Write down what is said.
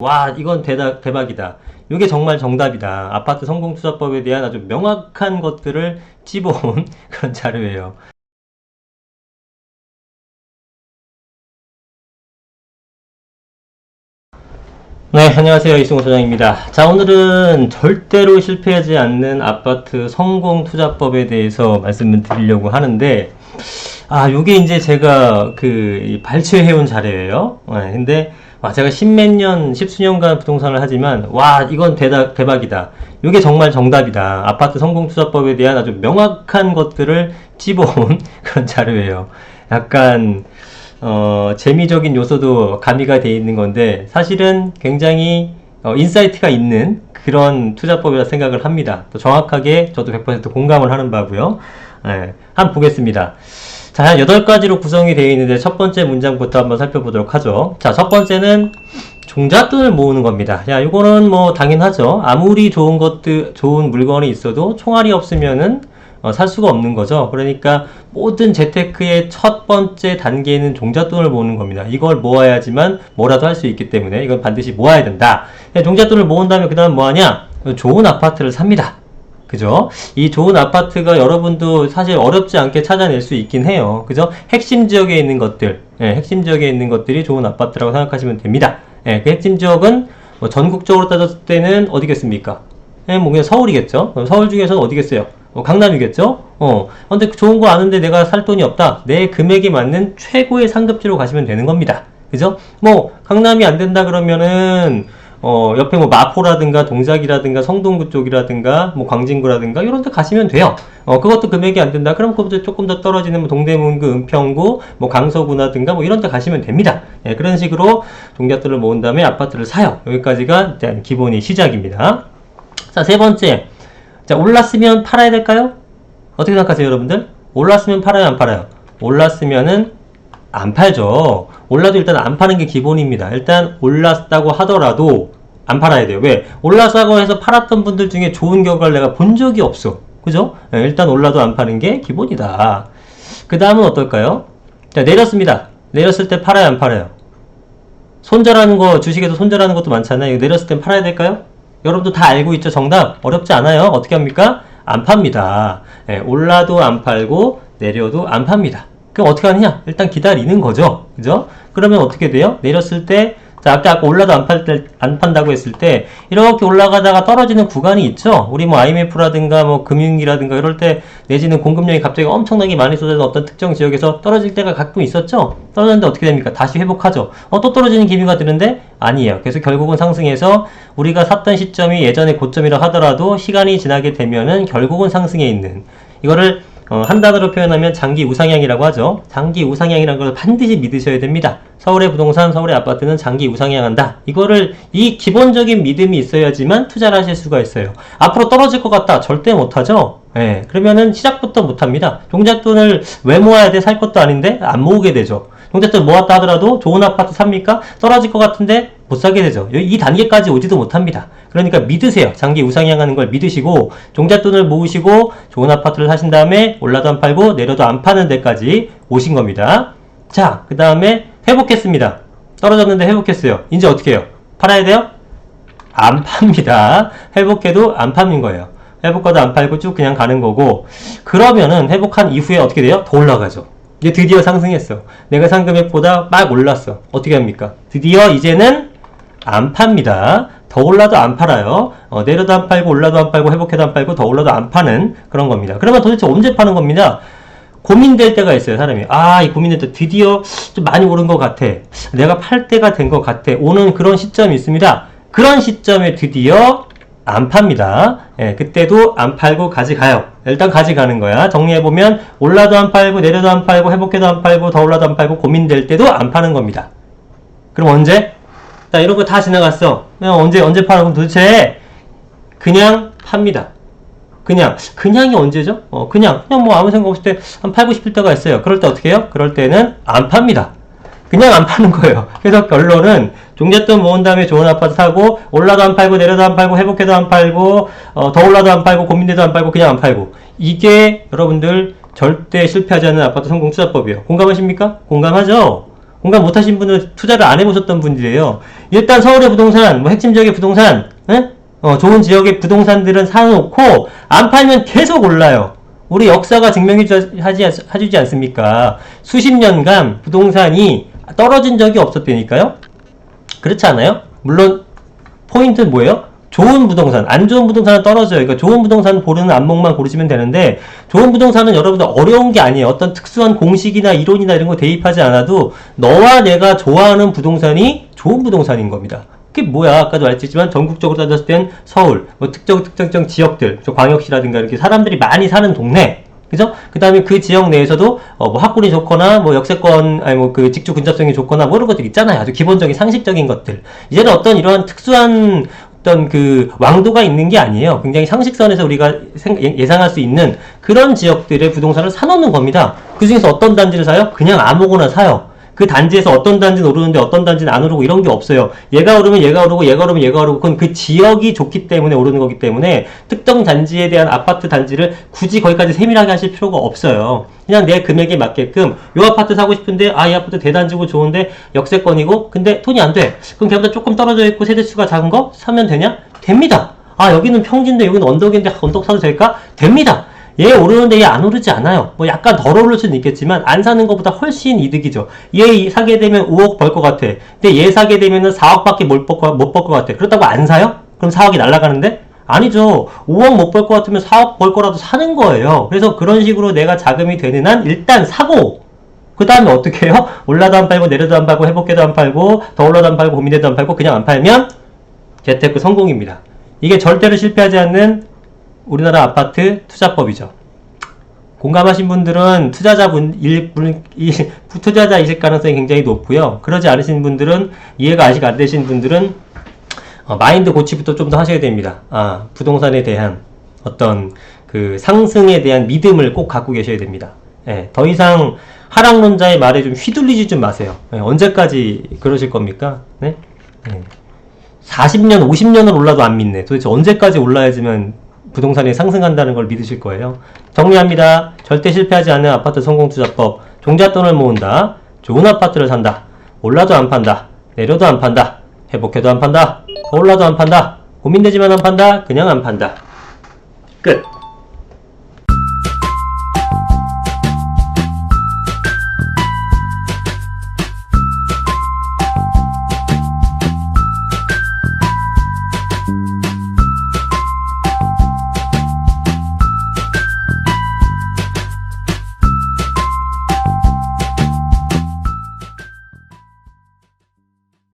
와, 이건 대다, 대박이다. 이게 정말 정답이다. 아파트 성공 투자법에 대한 아주 명확한 것들을 찝어온 그런 자료예요. 네, 안녕하세요. 이승호 소장입니다. 자, 오늘은 절대로 실패하지 않는 아파트 성공 투자법에 대해서 말씀을 드리려고 하는데, 아, 요게 이제 제가 그 발췌해온 자료예요. 네, 근데 와, 제가 십몇 년, 십수년간 부동산을 하지만 와, 이건 대다, 대박이다. 요게 정말 정답이다. 아파트 성공 투자법에 대한 아주 명확한 것들을 찝어온 그런 자료예요. 약간 어, 재미적인 요소도 가미가 돼 있는 건데 사실은 굉장히 어, 인사이트가 있는 그런 투자법이라 생각을 합니다. 또 정확하게 저도 100% 공감을 하는 바고요. 네, 한번 보겠습니다. 자, 한 8가지로 구성이 되어 있는데 첫 번째 문장부터 한번 살펴보도록 하죠. 자, 첫 번째는 종잣돈을 모으는 겁니다. 야, 이거는 뭐 당연하죠. 아무리 좋은 것들, 좋은 물건이 있어도 총알이 없으면은 어, 살 수가 없는 거죠. 그러니까 모든 재테크의 첫 번째 단계는 종잣돈을 모으는 겁니다. 이걸 모아야지만 뭐라도 할 수 있기 때문에 이건 반드시 모아야 된다. 네, 종잣돈을 모은 다음에 그 다음 뭐 하냐? 좋은 아파트를 삽니다. 그죠? 이 좋은 아파트가 여러분도 사실 어렵지 않게 찾아낼 수 있긴 해요. 그죠? 핵심 지역에 있는 것들, 예, 핵심 지역에 있는 것들이 좋은 아파트라고 생각하시면 됩니다. 예, 그 핵심 지역은 뭐 전국적으로 따졌을 때는 어디겠습니까? 예, 뭐 그냥 서울이겠죠? 서울 중에서는 어디겠어요? 어, 강남이겠죠? 어, 근데 좋은 거 아는데 내가 살 돈이 없다. 내 금액에 맞는 최고의 상급지로 가시면 되는 겁니다. 그죠? 뭐, 강남이 안 된다 그러면은, 어, 옆에 뭐 마포라든가 동작이라든가 성동구 쪽이라든가 뭐 광진구라든가 이런 데 가시면 돼요. 어, 그것도 금액이 안 된다. 그럼 그보다 조금 더 떨어지는 뭐 동대문구, 은평구, 뭐 강서구라든가 뭐 이런 데 가시면 됩니다. 예, 그런 식으로 종잣돈을 모은 다음에 아파트를 사요. 여기까지가 일단 기본이 시작입니다. 자, 세 번째. 자, 올랐으면 팔아야 될까요? 어떻게 생각하세요, 여러분들? 올랐으면 팔아요, 안 팔아요? 올랐으면은 안 팔죠. 올라도 일단 안 파는 게 기본입니다. 일단 올랐다고 하더라도 안 팔아야 돼요. 왜? 올라서고 해서 팔았던 분들 중에 좋은 결과를 내가 본 적이 없어. 그죠? 예, 일단 올라도 안 파는 게 기본이다. 그 다음은 어떨까요? 자, 내렸습니다. 내렸을 때 팔아요, 안 팔아요? 손절하는 거, 주식에서 손절하는 것도 많잖아요. 내렸을 땐 팔아야 될까요? 여러분도 다 알고 있죠? 정답. 어렵지 않아요. 어떻게 합니까? 안 팝니다. 예, 올라도 안 팔고, 내려도 안 팝니다. 그럼 어떻게 하느냐? 일단 기다리는 거죠. 그죠? 그러면 어떻게 돼요? 내렸을 때, 자, 아까, 아까 올라도 안 팔 때, 안 판다고 했을 때, 이렇게 올라가다가 떨어지는 구간이 있죠? 우리 뭐 IMF라든가 뭐 금융위라든가 이럴 때, 내지는 공급량이 갑자기 엄청나게 많이 쏟아진 어떤 특정 지역에서 떨어질 때가 가끔 있었죠? 떨어졌는데 어떻게 됩니까? 다시 회복하죠? 어, 또 떨어지는 기미가 드는데? 아니에요. 그래서 결국은 상승해서 우리가 샀던 시점이 예전에 고점이라 하더라도 시간이 지나게 되면은 결국은 상승해 있는, 이거를 어, 한 단어로 표현하면 장기 우상향이라고 하죠. 장기 우상향이라는 걸 반드시 믿으셔야 됩니다. 서울의 부동산, 서울의 아파트는 장기 우상향한다. 이거를 이 기본적인 믿음이 있어야지만 투자를 하실 수가 있어요. 앞으로 떨어질 것 같다. 절대 못하죠. 예, 그러면은 시작부터 못합니다. 종잣돈을 왜 모아야 돼? 살 것도 아닌데 안 모으게 되죠. 종잣돈 모았다 하더라도 좋은 아파트 삽니까? 떨어질 것 같은데 못 사게 되죠. 이 단계까지 오지도 못합니다. 그러니까 믿으세요. 장기 우상향하는 걸 믿으시고 종잣돈을 모으시고 좋은 아파트를 사신 다음에 올라도 안 팔고 내려도 안 파는 데까지 오신 겁니다. 자, 그 다음에 회복했습니다. 떨어졌는데 회복했어요. 이제 어떻게 해요? 팔아야 돼요? 안 팝니다. 회복해도 안 파는 거예요. 회복하도 안 팔고 쭉 그냥 가는 거고 그러면은 회복한 이후에 어떻게 돼요? 더 올라가죠. 이제 드디어 상승했어. 내가 산 금액보다 막 올랐어. 어떻게 합니까? 드디어 이제는 안 팝니다. 더 올라도 안 팔아요. 어, 내려도 안 팔고 올라도 안 팔고 회복해도 안 팔고 더 올라도 안 파는 그런 겁니다. 그러면 도대체 언제 파는 겁니다? 고민될 때가 있어요, 사람이. 아, 이 고민될 때 드디어 좀 많이 오른 것 같아. 내가 팔 때가 된 것 같아. 오는 그런 시점이 있습니다. 그런 시점에 드디어 안 팝니다. 예, 그때도 안 팔고 가져가요. 일단 가져가는 거야. 정리해보면 올라도 안 팔고 내려도 안 팔고 회복해도 안 팔고 더 올라도 안 팔고 고민될 때도 안 파는 겁니다. 그럼 언제? 자, 이런 거 다 지나갔어. 그냥 언제, 언제 팔아? 그럼 도대체 그냥 팝니다. 그냥. 그냥이 언제죠? 어, 그냥. 그냥 뭐 아무 생각 없을 때 한 팔고 싶을 때가 있어요. 그럴 때 어떻게 해요? 그럴 때는 안 팝니다. 그냥 안 파는 거예요. 그래서 결론은 종잣돈 모은 다음에 좋은 아파트 사고 올라도 안 팔고 내려도 안 팔고 회복해도 안 팔고 어, 더 올라도 안 팔고 고민돼도 안 팔고 그냥 안 팔고 이게 여러분들 절대 실패하지 않는 아파트 성공 투자법이에요. 공감하십니까? 공감하죠? 공감 못하신 분은 투자를 안 해보셨던 분들이에요. 일단 서울의 부동산, 뭐 핵심 지역의 부동산, 예? 어, 좋은 지역의 부동산들은 사놓고 안 팔면 계속 올라요. 우리 역사가 증명해주지 해주지 않습니까? 수십 년간 부동산이 떨어진 적이 없었다니까요. 그렇지 않아요? 물론 포인트는 뭐예요? 좋은 부동산, 안 좋은 부동산은 떨어져요. 그러니까 좋은 부동산 고르는 안목만 고르시면 되는데 좋은 부동산은 여러분들 어려운 게 아니에요. 어떤 특수한 공식이나 이론이나 이런 거 대입하지 않아도 너와 내가 좋아하는 부동산이 좋은 부동산인 겁니다. 그게 뭐야? 아까도 말했지만 전국적으로 따졌을 땐 서울, 뭐 특정 특정 지역들, 저 광역시라든가 이렇게 사람들이 많이 사는 동네, 그죠? 그 다음에 그 지역 내에서도 어, 뭐 학군이 좋거나 뭐 역세권 아니 뭐 그 직주 근접성이 좋거나 뭐 이런 것들 있잖아요. 아주 기본적인 상식적인 것들. 이제는 어떤 이러한 특수한 어떤 그 왕도가 있는 게 아니에요. 굉장히 상식선에서 우리가 생- 예- 예상할 수 있는 그런 지역들의 부동산을 사놓는 겁니다. 그 중에서 어떤 단지를 사요? 그냥 아무거나 사요. 그 단지에서 어떤 단지는 오르는데 어떤 단지는 안 오르고 이런 게 없어요. 얘가 오르면 얘가 오르고 얘가 오르면 얘가 오르고 그건 그 지역이 좋기 때문에 오르는 거기 때문에 특정 단지에 대한 아파트 단지를 굳이 거기까지 세밀하게 하실 필요가 없어요. 그냥 내 금액에 맞게끔 요 아파트 사고 싶은데 아 이 아파트 대단지고 좋은데 역세권이고 근데 돈이 안 돼. 그럼 걔보다 조금 떨어져 있고 세대수가 작은 거 사면 되냐? 됩니다. 아 여기는 평지인데 여기는 언덕인데 언덕 사도 될까? 됩니다. 얘 오르는데 얘 안 오르지 않아요. 뭐 약간 덜 오를 수는 있겠지만 안 사는 것보다 훨씬 이득이죠. 얘 이- 사게 되면 5억 벌 것 같아. 근데 얘 사게 되면은 4억밖에 못벌것 같아. 그렇다고 안 사요? 그럼 4억이 날아가는데? 아니죠. 5억 못 벌 것 같으면 4억 벌 거라도 사는 거예요. 그래서 그런 식으로 내가 자금이 되는 한 일단 사고 그 다음에 어떻게 해요? 올라도 안 팔고 내려도 안 팔고 회복해도 안 팔고 더 올라도 안 팔고 고민해도 안 팔고 그냥 안 팔면 재테크 성공입니다. 이게 절대로 실패하지 않는 우리나라 아파트 투자법이죠. 공감하신 분들은 투자자분 일, 분- 이, 투자자이실 가능성이 굉장히 높고요. 그러지 않으신 분들은 이해가 아직 안 되신 분들은 어, 마인드 고치부터 좀 더 하셔야 됩니다. 아, 부동산에 대한 어떤 그 상승에 대한 믿음을 꼭 갖고 계셔야 됩니다. 예, 더 이상 하락론자의 말에 좀 휘둘리지 좀 마세요. 예, 언제까지 그러실 겁니까? 네? 예. 40년, 50년을 올라도 안 믿네. 도대체 언제까지 올라야지만 부동산이 상승한다는 걸 믿으실 거예요? 정리합니다. 절대 실패하지 않는 아파트 성공 투자법. 종잣돈을 모은다. 좋은 아파트를 산다. 올라도 안 판다. 내려도 안 판다. 회복해도 안 판다. 더 올라도 안 판다. 고민되지만 안 판다. 그냥 안 판다. 끝.